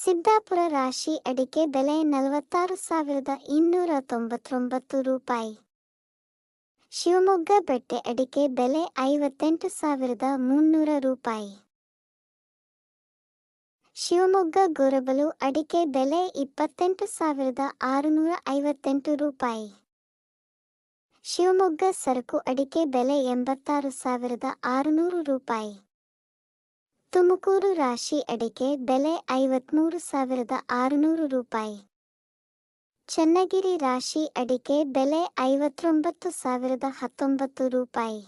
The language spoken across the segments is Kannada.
ಸಿದ್ದಾಪುರ ರಾಶಿ ಅಡಿಕೆ ಬೆಲೆ ನಲವತ್ತಾರು ಸಾವಿರದ ಇನ್ನೂರ ತೊಂಬತ್ತೊಂಬತ್ತು ರೂಪಾಯಿ. ಶಿವಮೊಗ್ಗ ಬೆಟ್ಟೆ ಅಡಿಕೆ ಬೆಲೆ ಐವತ್ತೆಂಟು ಸಾವಿರದ ಮುನ್ನೂರ ರೂಪಾಯಿ. ಶಿವಮೊಗ್ಗ ಗೊರಬಲು ಅಡಿಕೆ ಬೆಲೆ ಇಪ್ಪತ್ತೆಂಟು ಸಾವಿರದ ಆರುನೂರ ಐವತ್ತೆಂಟು ರೂಪಾಯಿ. ಶಿವಮೊಗ್ಗ ಸರಕು ಅಡಿಕೆ ಬೆಲೆ ಎಂಬತ್ತಾರು ಸಾವಿರದ ಆರುನೂರು ರೂಪಾಯಿ. ತುಮಕೂರು ರಾಶಿ ಅಡಿಕೆ ಬೆಲೆ ಐವತ್ಮೂರು ಸಾವಿರದ ಆರುನೂರು ರೂಪಾಯಿ. ಚನ್ನಗಿರಿ ರಾಶಿ ಅಡಿಕೆ ಬೆಲೆ ಐವತ್ತೊಂಬತ್ತು ಸಾವಿರದ ಹತ್ತೊಂಬತ್ತು ರೂಪಾಯಿ.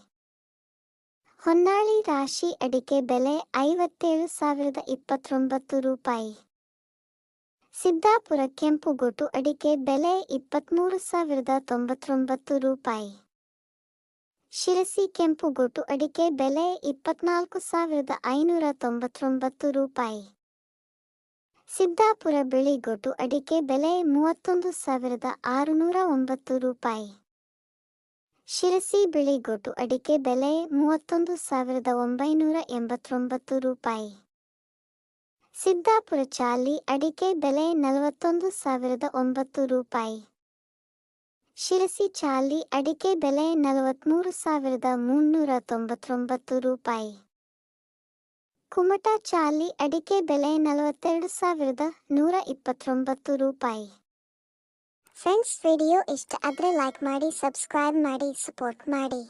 ಹೊನ್ನಾಳಿ ರಾಶಿ ಅಡಿಕೆ ಬೆಲೆ ಐವತ್ತೇಳು ಸಾವಿರದ ಇಪ್ಪತ್ತೊಂಬತ್ತು ರೂಪಾಯಿ. ಸಿದ್ದಾಪುರ ಕೆಂಪುಗೋಟು ಅಡಿಕೆ ಬೆಲೆ ಇಪ್ಪತ್ತ್ಮೂರು ಸಾವಿರದ ತೊಂಬತ್ತೊಂಬತ್ತು ರೂಪಾಯಿ. ಶಿರಸಿ ಕೆಂಪುಗೋಟು ಅಡಿಕೆ ಬೆಲೆ ಇಪ್ಪತ್ನಾಲ್ಕು ಸಾವಿರದ ಐನೂರ ತೊಂಬತ್ತೊಂಬತ್ತು ರೂಪಾಯಿ. ಸಿದ್ದಾಪುರ ಬಿಳಿಗೋಟು ಅಡಿಕೆ ಬೆಲೆ ಮೂವತ್ತೊಂದು ಸಾವಿರದ ಆರುನೂರ ಒಂಬತ್ತು ರೂಪಾಯಿ. ಶಿರಸಿ ಬಿಳಿಗೋಟು ಅಡಿಕೆ ಬೆಲೆ ಮೂವತ್ತೊಂದು ಸಾವಿರದ ಒಂಬೈನೂರ ಎಂಬತ್ತೊಂಬತ್ತು ರೂಪಾಯಿ. ಸಿದ್ದಾಪುರ ಚಾಲಿ ಅಡಿಕೆ ಬೆಲೆ ನಲವತ್ತೊಂದು ಸಾವಿರದ ಒಂಬತ್ತು ರೂಪಾಯಿ. ಶಿರಸಿ ಚಾಲಿ ಅಡಿಕೆ ಬೆಲೆ ನಲವತ್ತ್ಮೂರು ಸಾವಿರದ ಮುನ್ನೂರ ತೊಂಬತ್ತೊಂಬತ್ತು ರೂಪಾಯಿ. ಕುಮಟ ಚಾಲಿ ಅಡಿಕೆ ಬೆಲೆ ನಲವತ್ತೆರಡು ಸಾವಿರದ ನೂರ ಇಪ್ಪತ್ತೊಂಬತ್ತು ರೂಪಾಯಿ. ಫ್ರೆಂಡ್ಸ್ ವಿಡಿಯೋ ಇಷ್ಟ ಆದರೆ ಲೈಕ್ ಮಾಡಿ ಸಬ್ಸ್ಕ್ರೈಬ್ ಮಾಡಿ ಸಪೋರ್ಟ್ ಮಾಡಿ.